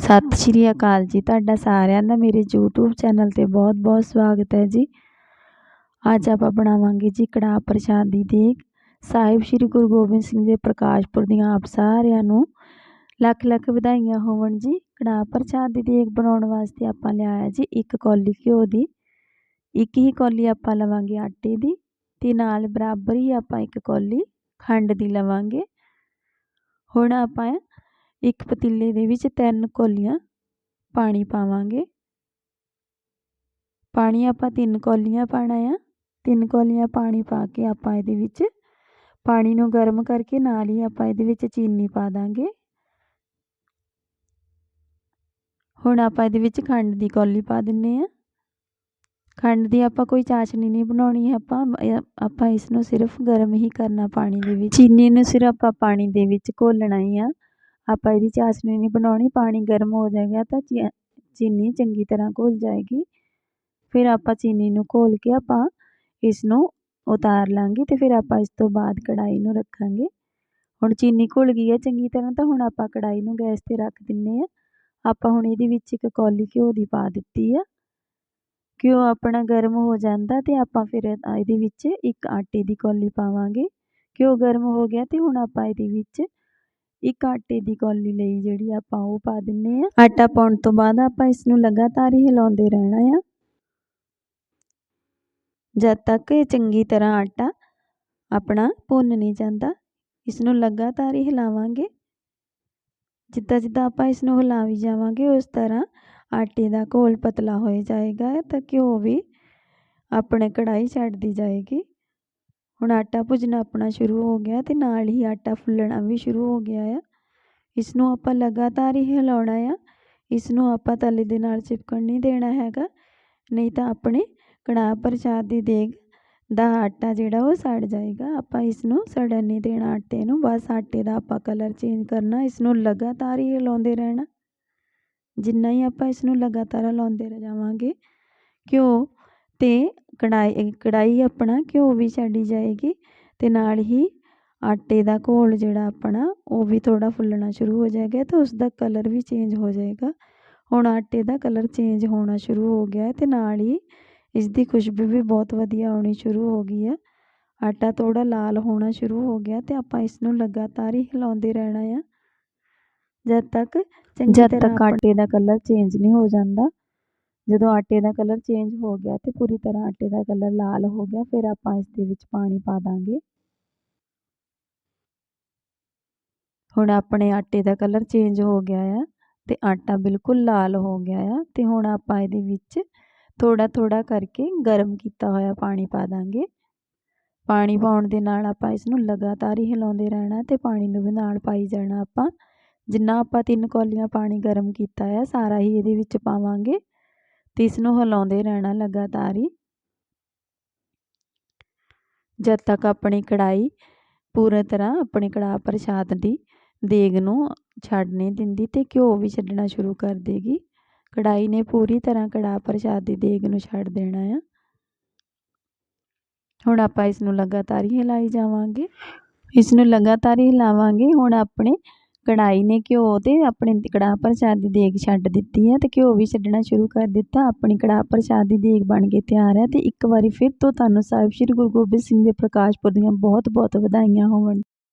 ਸਤਿ ਸ਼੍ਰੀ ਅਕਾਲ ਜੀ ਤੁਹਾਡਾ ਸਾਰਿਆਂ ਦਾ, ਮੇਰੇ YouTube ਚੈਨਲ ਤੇ ਬਹੁਤ-ਬਹੁਤ ਸਵਾਗਤ ਹੈ ਜੀ। ਅੱਜ ਆਪਾਂ ਬਣਾਵਾਂਗੇ ਜੀ ਕੜਾਹ ਪ੍ਰਸ਼ਾਦ ਦੀ ਦੇਗ। ਸਾਹਿਬ ਸ੍ਰੀ ਗੁਰੂ ਗੋਬਿੰਦ ਸਿੰਘ ਦੇ ਪ੍ਰਕਾਸ਼ਪੁਰ ਦੀਆਂ ਆਪ ਸਾਰਿਆਂ ਨੂੰ ਲੱਖ ਲੱਖ ਵਧਾਈਆਂ ਹੋਵਣ ਜੀ। ਕੜਾਹ ਪ੍ਰਸ਼ਾਦ ਦੀ ਦੇਗ ਬਣਾਉਣ ਵਾਸਤੇ ਆਪਾਂ ਲਿਆਇਆ ਜੀ ਇੱਕ ਕੌਲੀ ਘਿਓ ਦੀ। ਇੱਕ ਹੀ ਕੌਲੀ ਆਪਾਂ ਲਵਾਂਗੇ ਆਟੇ ਦੀ ਤੇ ਨਾਲ ਬਰਾਬਰ ਹੀ ਆਪਾਂ ਇੱਕ ਕੌਲੀ ਖੰਡ ਦੀ ਲਵਾਂਗੇ। ਹੁਣ ਆਪਾਂ ਇੱਕ ਪਤੀਲੇ ਦੇ ਵਿੱਚ ਤਿੰਨ ਕੌਲੀਆਂ ਪਾਣੀ ਪਾਵਾਂਗੇ। ਪਾਣੀ ਆਪਾਂ ਤਿੰਨ ਕੌਲੀਆਂ ਪਾਣਾ ਆ। ਤਿੰਨ ਕੌਲੀਆਂ ਪਾਣੀ ਪਾ ਕੇ ਆਪਾਂ ਇਹਦੇ ਵਿੱਚ ਪਾਣੀ ਨੂੰ ਗਰਮ ਕਰਕੇ ਨਾਲ ਹੀ ਆਪਾਂ ਇਹਦੇ ਵਿੱਚ ਚੀਨੀ ਪਾ ਦਾਂਗੇ। ਹੁਣ ਆਪਾਂ ਇਹਦੇ ਵਿੱਚ ਖੰਡ ਦੀ ਕੌਲੀ ਪਾ ਦਿੰਨੇ ਆ। ਖੰਡ ਦੀ ਆਪਾਂ ਕੋਈ ਚਾਸ਼ਨੀ ਨਹੀਂ ਬਣਾਉਣੀ, ਆਪਾਂ ਆਪਾਂ ਇਸ ਨੂੰ ਸਿਰਫ ਗਰਮ ਹੀ ਕਰਨਾ ਪਾਣੀ ਦੇ ਵਿੱਚ। ਚੀਨੀ ਨੂੰ ਸਿਰਫ ਆਪਾਂ ਪਾਣੀ ਦੇ ਵਿੱਚ ਘੋਲਣਾ ਹੀ ਆ। ਆਪਾਂ ਇਹਦੀ ਚਾਸ਼ਨੀ ਨਹੀਂ ਬਣਾਉਣੀ, ਪਾਣੀ ਗਰਮ ਹੋ ਜਾਏਗਾ ਤਾਂ ਚੀਨੀ ਚੰਗੀ ਤਰ੍ਹਾਂ ਘੁਲ ਜਾਏਗੀ। ਫਿਰ ਆਪਾਂ ਚੀਨੀ ਨੂੰ ਘੋਲ ਕੇ ਆਪਾਂ ਇਸ ਨੂੰ ਉਤਾਰ ਲਾਂਗੇ ਤੇ ਫਿਰ ਆਪਾਂ ਇਸ ਤੋਂ ਬਾਅਦ ਕੜਾਈ ਨੂੰ ਰੱਖਾਂਗੇ। ਹੁਣ ਚੀਨੀ ਘੁਲ ਗਈ ਹੈ ਚੰਗੀ ਤਰ੍ਹਾਂ ਤਾਂ ਹੁਣ ਆਪਾਂ ਕੜਾਈ ਨੂੰ ਗੈਸ ਤੇ ਰੱਖ ਦਿੰਨੇ ਆ। ਆਪਾਂ ਹੁਣ ਇਹਦੇ ਵਿੱਚ ਇੱਕ ਕੌਲੀ ਘਿਓ ਦੀ ਪਾ ਦਿੱਤੀ ਆ। ਘਿਓ ਆਪਣਾ ਗਰਮ ਹੋ ਜਾਂਦਾ ਤੇ ਆਪਾਂ ਫਿਰ ਇਹਦੇ ਵਿੱਚ ਇੱਕ ਆਟੇ ਦੀ ਕੌਲੀ ਪਾਵਾਂਗੇ। ਘਿਓ ਗਰਮ ਹੋ ਗਿਆ ਤੇ ਹੁਣ ਆਪਾਂ ਇਹਦੇ ਵਿੱਚ ਇੱਕ ਆਟੇ ਦੀ ਕੌਲੀ ਲਈ ਜਿਹੜੀ ਆਪਾਂ ਉਹ ਪਾ ਦਿੰਨੇ ਆ। ਆਟਾ ਪਾਉਣ ਤੋਂ ਬਾਅਦ ਆਪਾਂ ਇਸ ਨੂੰ ਲਗਾਤਾਰ ਹੀ ਹਿਲਾਉਂਦੇ ਰਹਿਣਾ ਆ। ਜਦ ਤੱਕ ਇਹ ਚੰਗੀ ਤਰ੍ਹਾਂ ਆਟਾ ਆਪਣਾ ਭੁੰਨ ਨਹੀਂ ਜਾਂਦਾ ਇਸ ਨੂੰ ਲਗਾਤਾਰ ਹੀ ਹਿਲਾਵਾਂਗੇ। ਜਿੱਦਾਂ ਜਿੱਦਾਂ ਆਪਾਂ ਇਸ ਨੂੰ ਹਿਲਾਵੀ ਜਾਵਾਂਗੇ, ਉਸ ਤਰ੍ਹਾਂ ਆਟੇ ਦਾ ਘੋਲ ਪਤਲਾ ਹੋ ਜਾਏਗਾ ਤਾਂ ਘਿਓ ਵੀ ਆਪਣੇ ਕੜਾਈ ਛੱਡਦੀ ਜਾਏਗੀ। ਹੁਣ ਆਟਾ ਭੁਜਣਾ ਆਪਣਾ ਸ਼ੁਰੂ ਹੋ ਗਿਆ ਅਤੇ ਨਾਲ ਹੀ ਆਟਾ ਫੁੱਲਣਾ ਵੀ ਸ਼ੁਰੂ ਹੋ ਗਿਆ ਆ। ਇਸ ਨੂੰ ਆਪਾਂ ਲਗਾਤਾਰ ਹੀ ਹਿਲਾਉਣਾ ਆ। ਇਸ ਨੂੰ ਆਪਾਂ ਤਲੇ ਦੇ ਨਾਲ ਚਿਪਕਣ ਨਹੀਂ ਦੇਣਾ ਹੈਗਾ। ਨਹੀਂ ਤਾਂ ਆਪਣੇ ਕੜਾਹ ਪ੍ਰਸ਼ਾਦ ਦੀ ਦੇਗ ਦਾ ਆਟਾ ਜਿਹੜਾ ਉਹ ਸੜ ਜਾਏਗਾ। ਆਪਾਂ ਇਸ ਨੂੰ ਸੜਨ ਨਹੀਂ ਦੇਣਾ ਆਟੇ ਨੂੰ। ਬਸ ਆਟੇ ਦਾ ਆਪਾਂ ਕਲਰ ਚੇਂਜ ਕਰਨਾ। ਇਸ ਨੂੰ ਲਗਾਤਾਰ ਹੀ ਹਿਲਾਉਂਦੇ ਰਹਿਣਾ। ਜਿੰਨਾ ਹੀ ਆਪਾਂ ਇਸ ਨੂੰ ਲਗਾਤਾਰ ਹਿਲਾਉਂਦੇ ਜਾਵਾਂਗੇ ਘਿਓ ਅਤੇ ਕੜਾਈ ਕੜਾਈ ਆਪਣਾ ਘਿਓ ਵੀ ਛੱਡੀ ਜਾਏਗੀ ਤੇ ਨਾਲ ਹੀ ਆਟੇ ਦਾ ਘੋਲ ਜਿਹੜਾ ਆਪਣਾ ਉਹ ਵੀ ਥੋੜਾ ਫੁੱਲਣਾ ਸ਼ੁਰੂ ਹੋ ਜਾਏਗਾ ਤੇ ਉਸ ਦਾ ਕਲਰ ਵੀ ਚੇਂਜ ਹੋ ਜਾਏਗਾ। ਹੁਣ ਆਟੇ ਦਾ ਕਲਰ ਚੇਂਜ ਹੋਣਾ ਸ਼ੁਰੂ ਹੋ ਗਿਆ ਤੇ ਨਾਲ ਹੀ ਇਸ ਦੀ ਖੁਸ਼ਬੂ ਵੀ ਬਹੁਤ ਵਧੀਆ ਆਉਣੀ ਸ਼ੁਰੂ ਹੋ ਗਈ ਹੈ। ਆਟਾ ਥੋੜਾ ਲਾਲ ਹੋਣਾ ਸ਼ੁਰੂ ਹੋ ਗਿਆ ਤੇ ਆਪਾਂ ਇਸ ਨੂੰ ਲਗਾਤਾਰ ਹੀ ਹਿਲਾਉਂਦੇ ਰਹਿਣਾ ਆ। ਜਦ ਤੱਕ ਜਦ ਤੱਕ ਆਟੇ ਦਾ ਕਲਰ ਚੇਂਜ ਨਹੀਂ ਹੋ ਜਾਂਦਾ ਜਦੋਂ ਆਟੇ ਦਾ ਕਲਰ ਚੇਂਜ ਹੋ ਗਿਆ ਤੇ ਪੂਰੀ ਤਰ੍ਹਾਂ ਆਟੇ ਦਾ ਕਲਰ ਲਾਲ ਹੋ ਗਿਆ, ਫਿਰ ਆਪਾਂ ਇਸ ਦੇ ਵਿੱਚ ਪਾਣੀ ਪਾ ਦਾਂਗੇ। ਹੁਣ ਆਪਣੇ ਆਟੇ ਦਾ ਕਲਰ ਚੇਂਜ ਹੋ ਗਿਆ ਆ ਤੇ ਆਟਾ ਬਿਲਕੁਲ ਲਾਲ ਹੋ ਗਿਆ ਆ ਤੇ ਹੁਣ ਆਪਾਂ ਇਹਦੇ ਵਿੱਚ ਥੋੜਾ ਥੋੜਾ ਕਰਕੇ ਗਰਮ ਕੀਤਾ ਹੋਇਆ ਪਾਣੀ ਪਾ ਦਾਂਗੇ। ਪਾਣੀ ਪਾਉਣ ਦੇ ਨਾਲ ਆਪਾਂ ਇਸ ਨੂੰ ਲਗਾਤਾਰ ਹੀ ਹਿਲਾਉਂਦੇ ਰਹਿਣਾ ਤੇ ਪਾਣੀ ਨੂੰ ਵੀ ਨਾਲ ਪਾਈ ਜਾਣਾ ਆਪਾਂ। ਜਿੰਨਾ ਆਪਾਂ ਤਿੰਨ ਕੌਲੀਆਂ ਪਾਣੀ ਗਰਮ ਕੀਤਾ ਆ, ਸਾਰਾ ਹੀ ਇਹਦੇ ਵਿੱਚ ਪਾਵਾਂਗੇ। ਤੇ ਇਸ ਨੂੰ ਹਿਲਾਉਂਦੇ ਰਹਿਣਾ ਲਗਾਤਾਰ ਹੀ। ਜਦ ਤੱਕ ਆਪਣੀ ਕੜਾਈ ਪੂਰੀ ਤਰ੍ਹਾਂ ਆਪਣੀ ਕੜਾਹ ਪ੍ਰਸ਼ਾਦ ਦੀ ਦੇਗ ਨੂੰ ਛੱਡ ਨਹੀਂ ਦਿੰਦੀ ਤੇ ਘਿਓ ਵੀ ਛੱਡਣਾ ਸ਼ੁਰੂ ਕਰ ਦੇਗੀ। ਕੜਾਈ ਨੇ ਪੂਰੀ ਤਰ੍ਹਾਂ ਕੜਾਹ ਪ੍ਰਸ਼ਾਦ ਦੀ ਦੇਗ ਨੂੰ ਛੱਡ ਦੇਣਾ ਆ। ਹੁਣ ਆਪਾਂ ਇਸ ਨੂੰ ਲਗਾਤਾਰ ਹੀ ਹਿਲਾਈ ਜਾਵਾਂਗੇ। ਇਸ ਨੂੰ ਲਗਾਤਾਰ ਹੀ ਹਿਲਾਵਾਂਗੇ। ਹੁਣ ਆਪਣੇ ਕੜਾਈ ਨੇ ਘਿਓ ਤੇ ਆਪਣੇ ਕੜਾਹ ਪ੍ਰਸ਼ਾਦ ਦੀ ਦੇਗ ਛੱਡ ਦਿੱਤੀ ਹੈ ਤੇ ਘਿਓ ਵੀ ਛੱਡਣਾ ਸ਼ੁਰੂ ਕਰ ਦਿੱਤਾ। ਆਪਣੀ ਕੜਾਹ ਪ੍ਰਸ਼ਾਦ ਦੀ ਦੇਗ ਬਣ ਕੇ ਤਿਆਰ ਹੈ ਤੇ ਇੱਕ ਵਾਰੀ ਫਿਰ ਤੋਂ ਤੁਹਾਨੂੰ ਸਾਹਿਬ ਸ੍ਰੀ ਗੁਰੂ ਗੋਬਿੰਦ ਸਿੰਘ ਦੇ ਪ੍ਰਕਾਸ਼ ਪੁਰਬ ਦੀਆਂ ਬਹੁਤ ਬਹੁਤ ਵਧਾਈਆਂ ਹੋਵਣ